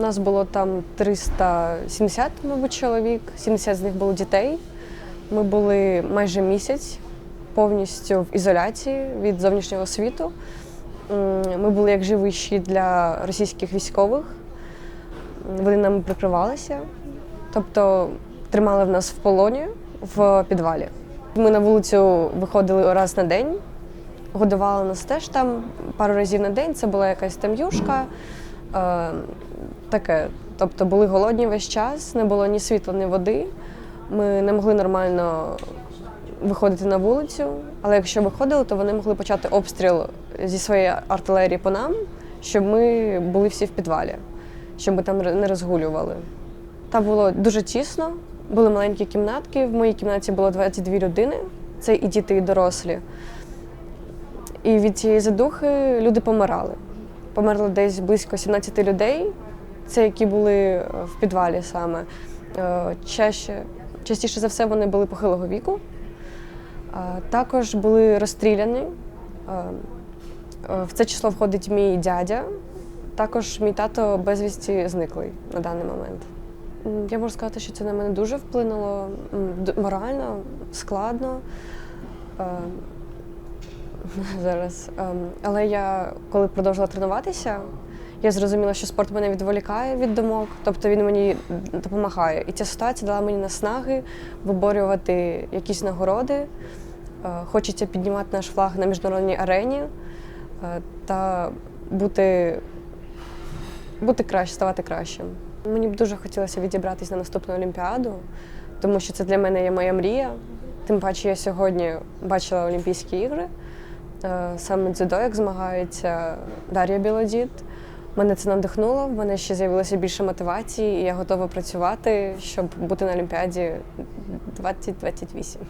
Нас було там 370, мабуть, чоловік, 70 з них було дітей. Ми були майже місяць повністю в ізоляції від зовнішнього світу. Ми були як живий щит для російських військових. Вони нам прикривалися, тобто тримали в нас в полоні в підвалі. Ми на вулицю виходили раз на день, годували нас теж там пару разів на день. Це була якась там юшка. Е, таке. Тобто були голодні весь час, не було ні світла, ні води. Ми не могли нормально виходити на вулицю, але якщо виходили, то вони могли почати обстріл зі своєї артилерії по нам, щоб ми були всі в підвалі, щоб ми там не розгулювали. Там було дуже тісно, були маленькі кімнатки. В моїй кімнаті було 22 людини, це і діти, і дорослі. І від цієї задухи люди помирали. Померло десь близько 17 людей, це які були е, в підвалі саме. Е, Чаще, частіше за все вони були похилого віку. Е, Також були розстріляні. В це число входить мій дядя. Також мій тато безвісті зниклий на даний момент. Я можу сказати, що це на мене дуже вплинуло морально, складно. Зараз. Ем, Але я, коли продовжила тренуватися, я зрозуміла, що спорт мене відволікає від думок, тобто він мені допомагає. І ця ситуація дала мені наснаги виборювати якісь нагороди. Е, Хочеться піднімати наш флаг на міжнародній арені е, та бути, бути краще, ставати кращим. Мені б дуже хотілося відібратися на наступну олімпіаду, тому що це для мене є моя мрія. Тим паче я сьогодні бачила Олімпійські ігри. Е, Саме дзюдо, як змагається Дар'я Білодід. Мене це надихнуло, в мене ще з'явилося більше мотивації, і я готова працювати, щоб бути на Олімпіаді 2028.